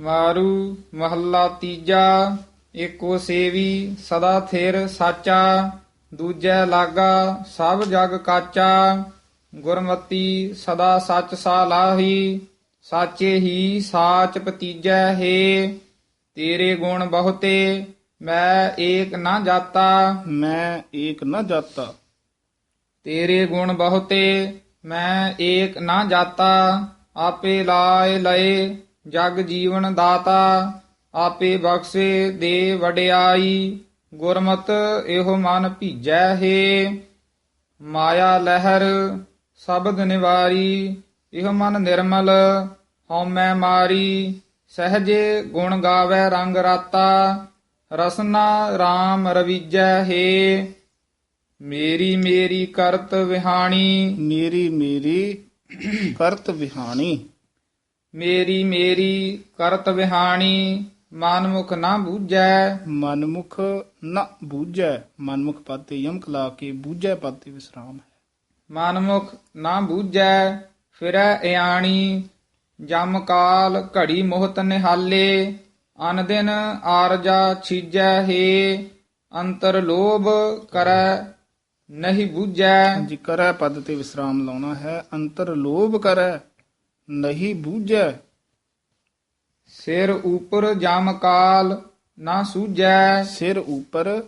ਮਾਰੂ ਮਹੱਲਾ ਤੀਜਾ ਏਕੋ ਸੇਵੀ ਸਦਾ ਥਿਰ ਸਾਚਾ ਦੂਜੈ ਲਾਗਾ ਸਭ ਜਗ ਕਾਚਾ। ਗੁਰਮਤੀ ਸਦਾ ਸੱਚ ਸਾਲਾਹੀ ਸਾਚੇ ਹੀ ਸਾਚ ਪਤੀਜੈ ਹੈ। ਤੇਰੇ ਗੁਣ ਬਹੁਤੇ ਮੈਂ ਏਕ ਨਾ ਜਾਤਾ। ਮੈਂ ਏਕ ਨਾ ਜਾਤਾ। ਤੇਰੇ ਗੁਣ ਬਹੁਤੇ ਮੈਂ ਏਕ ਨਾ ਜਾਤਾ। ਆਪੇ ਲਾਏ ਲਏ ਜਗ ਜੀਵਨ ਦਾਤਾ, ਆਪੇ ਬਖਸ਼ੇ ਦੇ ਵਡਿਆਈ, ਗੁਰਮਤ ਇਹੋ ਮਨ ਭੀਜੈ ਹੈ। ਮਾਇਆ ਲਹਿਰ, ਸ਼ਬਦ ਨਿਵਾਰੀ, ਇਹੋ ਮਨ ਨਿਰਮਲ ਹਉਮੈ ਮਾਰੀ। ਸਹਜੇ ਗੁਣ ਗਾਵੇ ਰੰਗ ਰਾਤਾ, ਰਸਨਾ RAM ਰਵੀਜੈ ਹੈ। ਮੇਰੀ ਮੇਰੀ ਕਰਤ ਵਿਹਾਣੀ। ਮੇਰੀ ਮੇਰੀ ਕਰਤ ਵਿਹਾਣੀ। ਮੇਰੀ ਮੇਰੀ ਕਰਤ ਵਿਹਾਣੀ ਮਨਮੁਖ ਨਾ ਬੂਝੈ। ਮਨਮੁਖ ਨਾ ਬੂਝੈ ਮਨਮੁਖ ਪਦ ਤੇ ਯਮਕ ਲਾ ਕੇ ਬੂਝੈ ਪਦ ਤੇ ਵਿਸਰਾਮ ਹੈ। ਮਨਮੁਖ ਨਾ ਬੂਝੈ ਫਿਰੈ ਇਆਣੀ ਜਮ ਕਾਲ ਘੜੀ ਮੋਹਤ ਨਿਹਾਲੇ ਅਨ ਦਿਨ ਆਰਜਾ ਛੀਜੈ ਹੈ ਅੰਤਰ ਲੋਭ ਕਰੈ ਨਹੀਂ ਬੂਝੈ। ਹਾਂਜੀ ਕਰੈ ਪਦ ਤੇ ਵਿਸਰਾਮ ਲਾਉਣਾ ਹੈ ਅੰਤਰ ਲੋਭ ਕਰੈ ਨਹੀਂ ਬੂਝੈ। ਸਿਰ ਉਪਰ ਜਮ ਕਾਲ ਨਾ ਸੂਝੈ। ਸਿਰ ਉਪਰ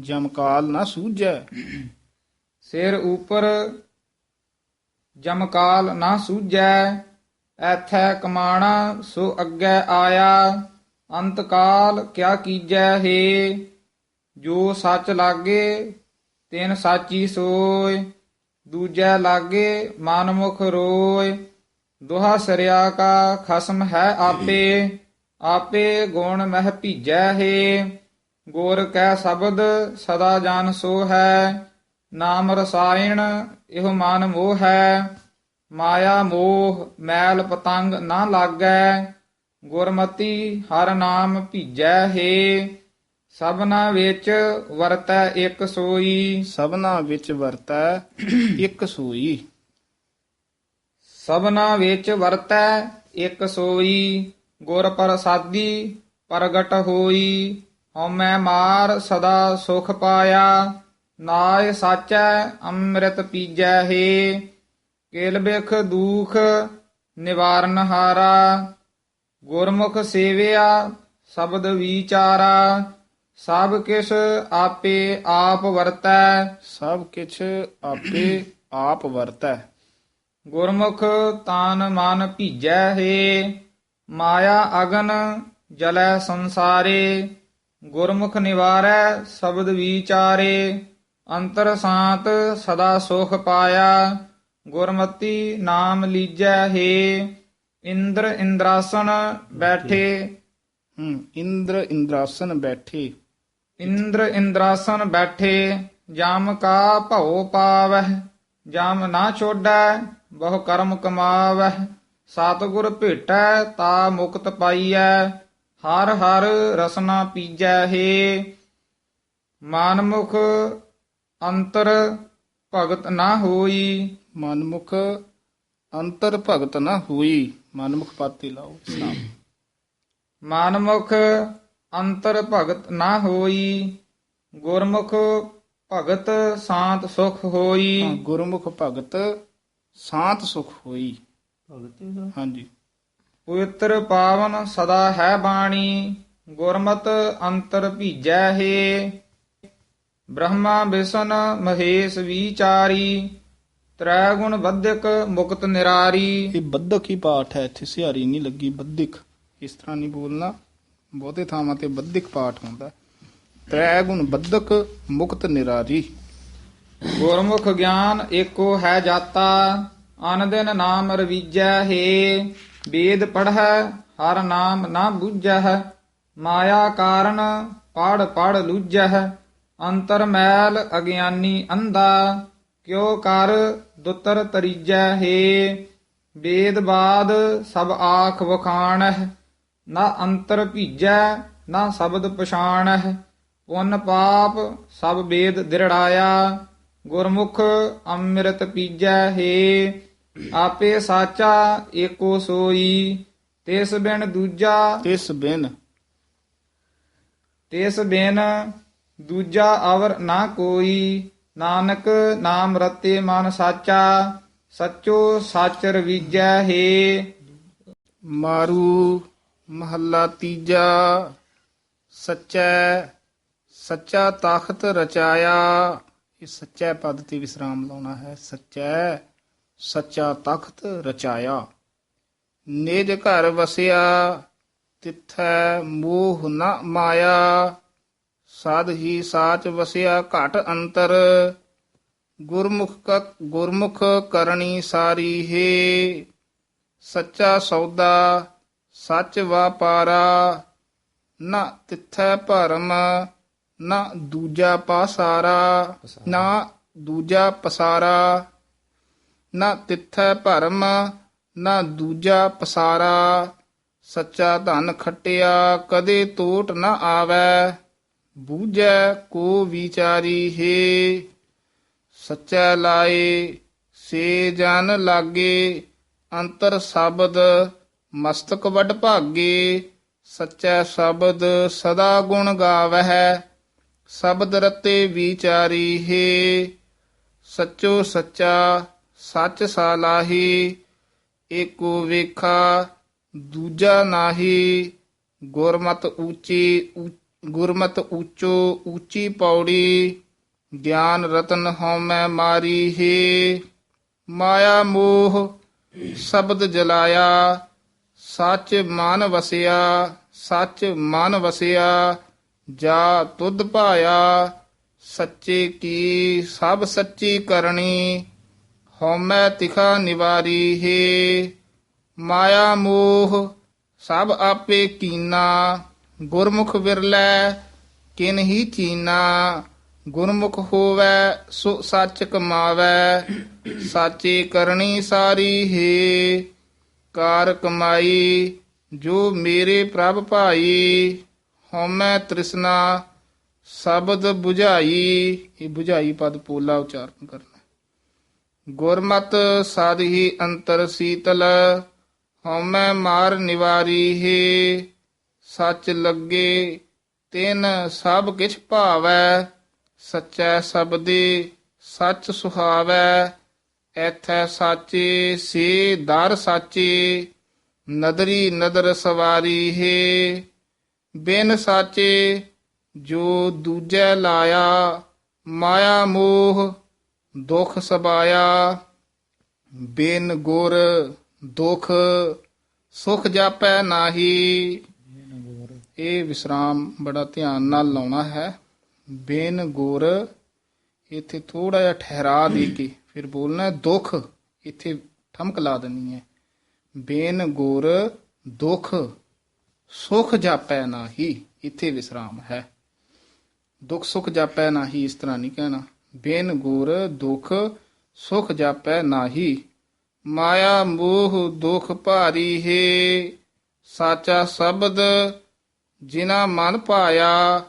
ਜਮਕਾਲ ਨਾ ਸੂਝੈ। ਸਿਰ ਉਪਰ ਜਮਕਾਲ ਨਾ ਸੂਝੈ। ਐਥੈ ਕਮਾਣਾ ਸੋ ਅੱਗੇ ਆਇਆ। ਅੰਤ ਕਾਲ ਕਿਆ ਕੀਜੈ ਹੈ? ਜੋ ਸੱਚ ਲਾਗੇ ਤਿਨ ਸਾਚੀ ਸੋਏ। ਦੂਜੈ ਲਾਗੇ ਮਨਮੁਖ ਰੋਏ। ਦੁਹਾ ਸਰਿਆ ਕਾ ਖਸਮ ਹੈ ਆਪੇ ਆਪੇ ਗੁਣ ਮਹਿ ਭੀਜੈ ਹੈ। ਗੁਰ ਕੈ ਸ਼ਬਦ, ਸਦਾ ਜਨ ਸੋ ਹੈ। ਨਾਮ ਰਸਾਇਣ, ਇਹੋ ਮਨ ਮੋਹ ਹੈ। ਮਾਇਆ ਮੋਹ, ਮੈਲ ਪਤੰਗ ਨਾ ਲਾਗੈ। ਗੁਰਮਤੀ, ਹਰ ਨਾਮ ਭੀਜੈ ਹੈ। ਸਭਨਾ ਵਿੱਚ ਵਰਤੈ ਇੱਕ ਸੋਈ। ਸਭਨਾ ਵਿੱਚ ਵਰਤੈ ਇੱਕ ਸੂਈ। ਸਭਨਾ ਵਿੱਚ ਵਰਤੈ, ਇਕ ਸੋਈ, ਗੁਰ ਪ੍ਰਸਾਦੀ, ਪ੍ਰਗਟ ਹੋਈ। ਹਉਮੈ ਮਾਰ ਸਦਾ ਸੁਖ ਪਾਇਆ, ਨਾਇ ਸਾਚੈ ਅੰਮ੍ਰਿਤ ਪੀਜੈ ਹੈ। ਕੇਲ ਬਿਖ ਦੂਖ ਨਿਵਾਰਨ ਹਾਰਾ, ਗੁਰਮੁਖ ਸੇਵਿਆ ਸ਼ਬਦ ਵਿਚਾਰਾ। ਸਭ ਕਿਛ ਆਪੇ ਆਪ ਵਰਤੈ। ਸਭ ਕਿਛ ਆਪੇ ਆਪ ਵਰਤੈ। ਗੁਰਮੁਖ ਤਾਨ ਮਨ ਭੀਜੈ ਹੈ ਮਾਇਆ ਅਗਨ ਜਲੈ ਸੰਸਾਰੇ ਗੁਰਮੁਖ ਨਿਵਾਰੈ ਸ਼ਬਦ ਵਿਚਾਰੇ ਅੰਤਰ ਸ਼ਾਂਤ ਸਦਾ ਸੁਖ ਪਾਇਆ ਗੁਰਮਤੀ ਨਾਮ ਲੀਜੈ ਹੈ ਇੰਦਰ ਇੰਦਰਾਸਨ ਬੈਠੇ। ਹੂੰ ਇੰਦਰ ਇੰਦਰਾਸਨ ਬੈਠੇ। ਇੰਦਰ ਇੰਦਰਾਸਨ ਬੈਠੇ ਜਮ ਕਾ ਭਉ ਪਾਵਹਿ ਜਮ ਨਾ ਛੋਡੈ ਬਹੁ ਕਰਮ ਕਮਾਵਹਿ ਸਤਿਗੁਰ ਭੇਟੈ ਤਾ ਮੁਕਤ ਪਾਈਐ ਹਰ ਹਰ ਰਸਨਾ ਪੀਜੈ ਹੈ। ਮਾਨਮੁਖ ਅੰਤਰ ਭਗਤ ਨਾ ਹੋਈ। ਮਨਮੁਖ ਅੰਤਰ ਭਗਤ ਨਾ ਹੋਈ। ਮਨਮੁਖ ਪਾਤੀ ਲਾਓ ਸਨਾਮ ਮਾਨਮੁਖ ਅੰਤਰ ਭਗਤ ਨਾ ਹੋਈ। ਗੁਰਮੁਖ ਭਗਤ ਸ਼ਾਂਤ ਸੁਖ ਹੋਈ। ਗੁਰਮੁਖ ਭਗਤ ਸ਼ਾਂਤ ਸੁਖ ਹੋਈ। ਹਾਂਜੀ। ਪਵਿੱਤਰ ਪਾਵਨ ਸਦਾ ਹੈ ਬਾਣੀ ਗੁਰਮਤ ਅੰਤਰ ਭੀਜੈ ਹੈ। ਬ੍ਰਹਮਾ ਵਿਸ਼ਨ ਮਹੇਸ਼ ਵਿਚਾਰੀ ਤ੍ਰੈ ਗੁਣ ਬੱਧਕ ਮੁਕਤ ਨਿਰਾਰੀ। ਇਹ ਬੱਧਕ ਹੀ ਪਾਠ ਹੈ ਇੱਥੇ ਸਿਹਾਰੀ ਨਹੀਂ ਲੱਗੀ। ਬੱਧਿਕ ਇਸ ਤਰ੍ਹਾਂ ਨਹੀਂ ਬੋਲਣਾ। ਬਹੁਤੇ ਥਾਵਾਂ ਤੇ ਬੱਧਿਕ ਪਾਠ ਹੁੰਦਾ। ਤ੍ਰੈ ਗੁਣ ਬੱਧਕ ਮੁਕਤ ਨਿਰਾਰੀ। ਗੁਰਮੁਖ ਗਿਆਨ ਏਕੋ ਹੈ ਜਾਤਾ ਅਨ ਦਿਨ ਨਾਮ ਰਵੀਜੈ ਹੈ। ਵੇਦ ਪੜ੍ਹੈ, ਹਰ ਨਾਮ ਨਾ ਬੁੱਝੈ। ਮਾਇਆ ਕਾਰਨ ਪੜ ਪੜ ਲੁੱਝੈ। ਅੰਤਰ ਮੈਲ ਅਗਿਆਨੀ ਅੰਧਾ, ਕਿਉ ਕਰ ਦੁਤਰ ਤਰੀਜੈ ਹੈ। ਵੇਦ ਬਾਦ ਸਭ ਆਖ ਵਖਾਣਹਿ, ਨਾ ਅੰਤਰ ਭੀਜੈ, ਨਾ ਸ਼ਬਦ ਪਛਾਣਹਿ। ਪੁੰਨ ਪਾਪ ਸਭ ਵੇਦ ਦਿਰੜਾਇਆ। ਗੁਰਮੁਖ ਅੰਮ੍ਰਿਤ ਪੀਜੈ ਹੈ ਆਪੇ ਸਾਚਾ ਏਕੋ ਸੋਈ ਤਿਸ ਬਿਨ ਦੂਜਾ ਤਿਸ ਬਿਨ ਤਿਸ ਬਿਨ ਦੂਜਾ ਅਵਰ ਨਾ ਕੋਈ ਨਾਨਕ ਨਾਮ ਰਤੇ ਮਨ ਸਾਚਾ ਸੱਚੋ ਸੱਚ ਰਵੀਜੈ ਹੈ। ਮਾਰੂ ਮਹੱਲਾ ਤੀਜਾ ਸੱਚੈ ਸੱਚਾ ਤਖਤ ਰਚਾਇਆ। ਇਹ ਸੱਚੈ ਪਦ ਤੇ ਵਿਸਰਾਮ ਲਾਉਣਾ ਹੈ। ਸੱਚੈ, ਸੱਚਾ ਤਖਤ ਰਚਾਇਆ। ਨਿਜ ਘਰ ਵਸਿਆ, ਤਿੱਥੈ ਮੋਹ ਨ ਮਾਇਆ। ਸਾਧ ਹੀ ਸਾਚ ਵਸਿਆ ਘਟ ਅੰਤਰ। ਗੁਰਮੁਖ ਕ, ਗੁਰਮੁਖ ਕਰਨੀ ਸਾਰੀ ਹੈ। ਸੱਚਾ ਸੌਦਾ, ਸੱਚ ਵਾਪਾਰਾ। ਨਾ ਤਿੱਥੈ ਭਰਮ ਨਾ ਦੂਜਾ ਪਾਸਾਰਾ, ਨਾ ਦੂਜਾ ਪਸਾਰਾ, ਨਾ ਤਿੱਥੈ ਭਰਮ, ਨਾ ਦੂਜਾ ਪਸਾਰਾ। ਸੱਚਾ ਧਨ ਖਟਿਆ, ਕਦੇ ਟੋਟ ਨਾ ਆਵੈ, ਬੂਝੈ ਕੋ ਵਿਚਾਰੀ ਹੈ। ਸੱਚਾ ਲਾਏ, ਸੇ ਜਨ ਲਾਗੇ, ਅੰਤਰ ਸ਼ਬਦ, ਮਸਤਕ ਵੱਡ ਭਾਗੇ। ਸੱਚਾ ਸ਼ਬਦ ਸਦਾ ਗੁਣ ਗਾਵਹਿ ਸ਼ਬਦ ਰਤੇ ਵਿਚਾਰੀ ਹੈ, ਸੱਚੋ ਸੱਚਾ ਸੱਚ ਸਾਲਾਹੀ ਏਕੋ ਵੇਖਾ ਦੂਜਾ ਨਾਹੀ, ਗੁਰਮਤ ਉੱਚੀ ਗੁਰਮਤ ਉੱਚੋ ਉੱਚੀ ਪੌੜੀ, ਗਿਆਨ ਰਤਨ ਹਉਮੈ ਮਾਰੀ ਹੈ। ਮਾਇਆ ਮੋਹ ਸ਼ਬਦ ਜਲਾਇਆ, ਸੱਚ ਮਨ ਵਸਿਆ, ਸੱਚ ਮਨ ਵਸਿਆ ਜਾ ਤੁਧ ਭਾਇਆ ਸੱਚੇ ਕੀ ਸਭ ਸੱਚੀ ਕਰਨੀ, ਹਉਮੈ ਤਿਖਾ ਨਿਵਾਰੀ ਹੈ। ਮਾਇਆ ਮੋਹ ਸਭ ਆਪੇ ਕੀਨਾ, ਗੁਰਮੁਖ ਵਿਰਲੇ ਕਿਨ ਹੀ ਚੀਨਾ। ਗੁਰਮੁਖ ਹੋਵੇ ਸੋ ਸੱਚ ਕਮਾਵੇ, ਸਾਚੀ ਕਰਨੀ ਸਾਰੀ ਹੈ। ਕਾਰ ਕਮਾਈ ਜੋ ਮੇਰੇ ਪ੍ਰਭ ਭਾਈ ਹਉਮੈ ਤ੍ਰਿਸ਼ਨਾ, ਸ਼ਬਦ 부ਝਾਈ ਇਹ 부ਝਾਈ ਪਦ ਪੋਲਾ ਉਚਾਰਨ ਕਰਨਾ। ਗੁਰਮਤ ਸਾਧੀ ਅੰਤਰ ਸੀਤਲ, ਹਉਮੈ ਮਾਰ ਨਿਵਾਰੀ ਹੈ। ਸੱਚ ਲੱਗੇ, ਤਿਨ ਸਭ ਕਿਛ ਭਾਵੈ। ਸੱਚੈ ਸਬਦੇ, ਸੱਚ ਸੁਹਾਵੈ। ਐਥੈ ਸਾਚੇ, ਸੇ ਦਰ ਸਾਚੇ। ਨਦਰੀ ਨਦਰ ਸਵਾਰੀ ਹੈ। ਬਿਨ ਸਾਚੇ ਜੋ ਦੂਜੈ ਲਾਇਆ, ਮਾਇਆ ਮੋਹ ਦੁਖ ਸਬਾਇਆ। ਬਿਨ ਗੁਰ ਦੁਖ ਸੁਖ ਜਾਪੈ ਨਾਹੀ। ਇਹ ਵਿਸਰਾਮ ਬੜਾ ਧਿਆਨ ਨਾਲ ਲਾਉਣਾ ਹੈ। ਬਿਨ ਗੁਰ ਇੱਥੇ ਥੋੜਾ ਜਿਹਾ ਠਹਿਰਾ ਦੇ ਕੇ ਫਿਰ ਬੋਲਣਾ ਦੁੱਖ ਇੱਥੇ ਠਮਕ ਲਾ ਦੇਣੀ ਹੈ। ਬੇਨ ਗੁਰ ਦੁੱਖ ਸੁਖ ਜਾਪੈ ਨਾਹੀ, ਇੱਥੇ ਵਿਸਰਾਮ ਹੈ। ਦੁੱਖ ਸੁਖ ਜਾਪੈ ਨਾਹੀ, ਇਸ ਤਰ੍ਹਾਂ ਨਹੀਂ ਕਹਿਣਾ। ਬੇਨ ਗੁਰ ਦੁੱਖ ਸੁਖ ਜਾਪੈ ਨਾਹੀ, ਮਾਇਆ ਮੋਹ ਦੁਖ ਭਾਰੀ ਹੈ। ਸਾਚਾ ਸ਼ਬਦ ਜਿਨਾ ਮਨ ਪਾਇਆ,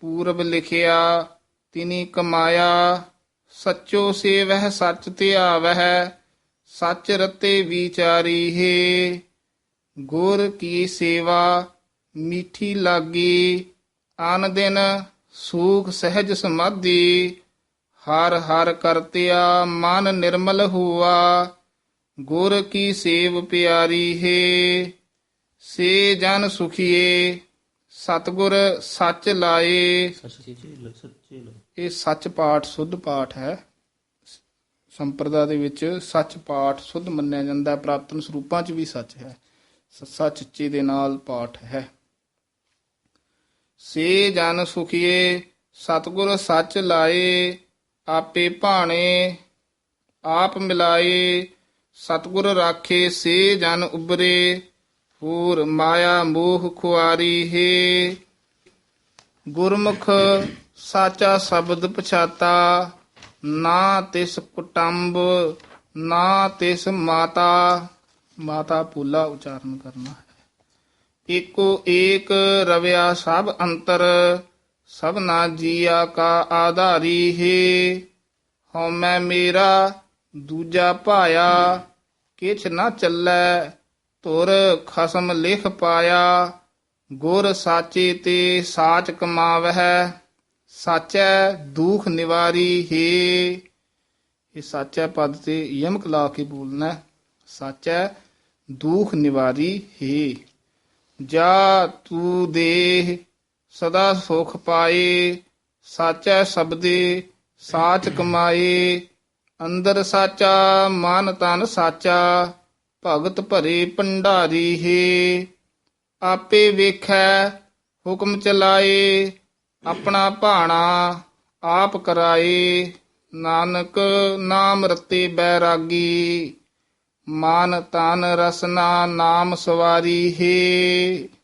ਪੂਰਬ ਲਿਖਿਆ, ਤਿਨੀ ਕਮਾਇਆ। ਸੱਚੋ ਸੇਵਹਿ ਸੱਚ ਧਿਆਵਹਿ, ਸੱਚ ਰਤੇ ਵਿਚਾਰੀ ਹੈ। ਗੁਰ ਕੀ ਸੇਵਾ, ਮਿੱਠੀ ਲਾਗੀ, ਆਨ ਦਿਨ ਸੂਖ ਸਹਿਜ ਸਮਾਧੀ, ਹਰ ਹਰ ਕਰਤਿਆ ਮਨ ਨਿਰਮਲ ਹੁਆ, ਗੁਰ ਕੀ ਸੇਵ ਪਿਆਰੀ ਹੈ, ਸੇ ਜਨ ਸੁਖੀਏ, ਸਤਗੁਰ ਸੱਚ ਲਾਏ। ਇਹ ਸੱਚ ਪਾਠ ਸੁਧ ਪਾਠ ਹੈ। ਸੰਪਰਦਾ ਦੇ ਵਿੱਚ ਸੱਚ ਪਾਠ ਸੁਧ ਮੰਨਿਆ ਜਾਂਦਾ ਹੈ ਪ੍ਰਾਪਤਨ ਸਰੂਪਾਂ 'ਚ ਵੀ ਸੱਚ ਹੈ। ਸੱਸਾ ਚਿੱਚੇ ਦੇ ਨਾਲ ਪਾਠ ਹੈ। ਸੇ ਜਨ ਸੁਖੀਏ, ਸਤਗੁਰ ਸੱਚ ਲਾਏ, ਆਪੇ ਭਾਣੇ, ਆਪ ਮਿਲਾਏ, ਸਤਗੁਰ ਰਾਖੇ ਸੇ ਜਨ ਉਬਰੇ ਹੋਰ ਮਾਇਆ ਮੋਹ ਖੁਆਰੀ ਹੈ। ਗੁਰਮੁਖ ਸਾਚਾ ਸ਼ਬਦ ਪਛਾਤਾ, ਨਾ ਤਿਸ ਕੁਟੰਬ, ਨਾ ਤਿਸ ਮਾਤਾ ਮਾਤਾ ਪੂਲਾ ਉਚਾਰਨ ਕਰਨਾ ਹੈ ਏਕੋ ਏਕ ਰਵਿਆ ਸਭ ਅੰਤਰ ਸਭਨਾ ਜੀਆ ਕਾ ਆਧਾਰੀ ਹੈ ਹਉਮੈ ਮੇਰਾ ਦੂਜਾ ਭਾਇਆ ਕਿਛ ਨਾ ਚੱਲੈ ਤੁਰ ਖਸਮ ਲਿਖ ਪਾਇਆ ਗੁਰ ਸਾਚੇ ਤੇ ਸਾਚ ਕਮਾਵਹਿ ਸਾਚੈ ਦੁਖ ਨਿਵਾਰੀ ਹੀ ਇਹ ਸਾਚੈ ਪਦ ਤੇ ਯਮਕ ਲਾ ਕੇ ਬੋਲਣਾ ਹੈ। ਸਾਚੈ ਦੁਖ ਨਿਵਾਰੀ ਹੀ। ਜਾ ਤੂ ਦੇਹ, ਸਦਾ ਸੁਖ ਪਾਏ। ਸਾਚੈ ਸ਼ਬਦੇ, ਸਾਚ ਕਮਾਏ। ਅੰਦਰ ਸਾਚਾ, ਮਨ ਤਨ ਸਾਚਾ। ਭਗਤ ਭਰੇ ਭੰਡਾਰੀ ਹੈ। ਆਪੇ ਵੇਖੈ, ਹੁਕਮ ਚਲਾਏ। ਆਪਣਾ ਭਾਣਾ ਆਪ ਕਰਾਏ। ਨਾਨਕ ਨਾਮ ਰਤੇ ਬੈਰਾਗੀ। ਮਨ ਤਨ ਰਸਨਾ ਨਾਮ ਸਵਾਰੀ ਹੈ।